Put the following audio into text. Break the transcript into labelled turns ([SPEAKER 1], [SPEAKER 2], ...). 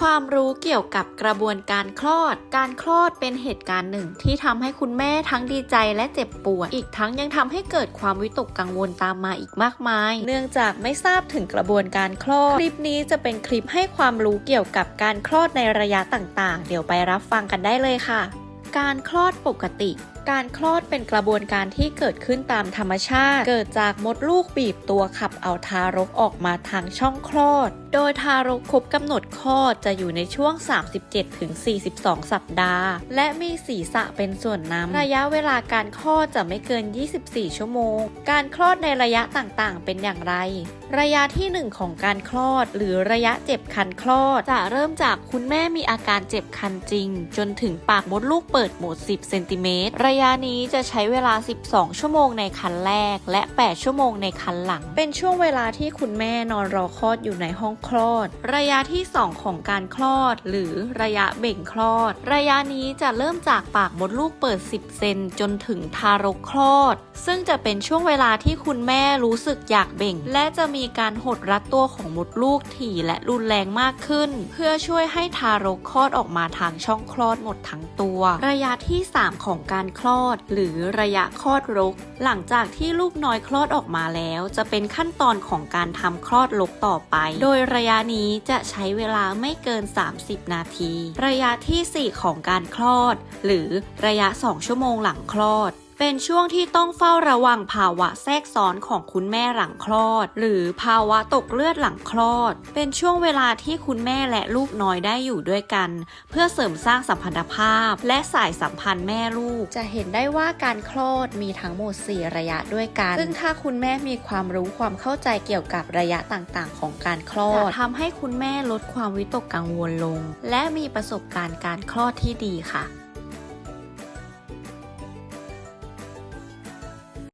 [SPEAKER 1] ความรู้เกี่ยวกับกระบวนการคลอด การคลอดเป็นเหตุการณ์หนึ่ง ที่ทำให้คุณแม่ทั้งดีใจและเจ็บปวด อีกทั้งยังทำให้เกิดความวิตกกังวลตามมาอีกมากมาย เนื่องจากไม่ทราบถึงกระบวนการคลอด คลิปนี้จะเป็นคลิปให้ความรู้เกี่ยวกับการคลอดในระยะต่างๆ เดี๋ยวไปรับฟังกันได้เลยค่ะ การคลอดปกติ การคลอดเป็นกระบวนการที่เกิดขึ้นตามธรรมชาติ เกิดจากมดลูกบีบตัวขับเอาทารกออกมาทางช่องคลอด โดยทารกครบกำหนดคลอดจะอยู่ในช่วง 37-42 สัปดาห์ และมีศีรษะเป็นส่วนน้ำระยะเวลาการคลอดจะไม่เกิน 24 ชั่วโมง การคลอดในระยะต่างๆ เป็นอย่างไร ระยะที่ 1 ของการคลอด หรือระยะเจ็บคันคลอด จะเริ่มจากคุณแม่มีอาการเจ็บคันจริง จนถึงปากมดลูกเเปิดหมด 10 เซนติเมตร ระยะนี้จะใช้เวลา 12 ชั่วโมงในคันแรก และ 8 ชั่วโมงในคันหลัง เป็นช่วงเวลาที่คุณแม่นอนรอคลอดอยู่ในห้องคลอด ระยะที่ 2 ของการคลอด หรือระยะเบ่งคลอด ระยะนี้จะเริ่มจากปากมดลูกเปิด 10 เซนจนถึงทารกคลอด ซึ่งจะเป็นช่วงเวลาที่คุณแม่รู้สึกอยากเบ่ง และจะมีการหดรัดตัวของมดลูกถี่และรุนแรงมากขึ้น เพื่อช่วยให้ทารกคลอดออกมาทางช่องคลอดหมดทั้งตัวระยะที่ 3 ของการคลอด หรือระยะคลอดรก หลังจากที่ลูกน้อยคลอดออกมาแล้ว จะเป็นขั้นตอนของการทำคลอดรกต่อไป โดยระยะนี้จะใช้เวลาไม่เกิน 30 นาที ระยะทีสี่4 ของการคลอด หรือระยะ 2 ชั่วโมงหลังคลอด เป็นช่วงที่ต้องเฝ้าระวังภาวะแทรกซ้อนของคุณแม่หลังคลอด หรือภาวะตกเลือดหลังคลอด เป็นช่วงเวลาที่คุณแม่และลูกน้อยได้อยู่ด้วยกัน เพื่อเสริมสร้างสัมพันธภาพ และสายสัมพันธ์แม่ลูก จะเห็นได้ว่าการคลอดมีทั้งหมด 4 ระยะด้วยกัน ซึ่งถ้าคุณแม่มีความรู้ความเข้าใจเกี่ยวกับระยะต่างๆ ของการคลอดจะทำให้คุณแม่ลดความวิตกกังวลลง และมีประสบการณ์การคลอดที่ดีค่ะ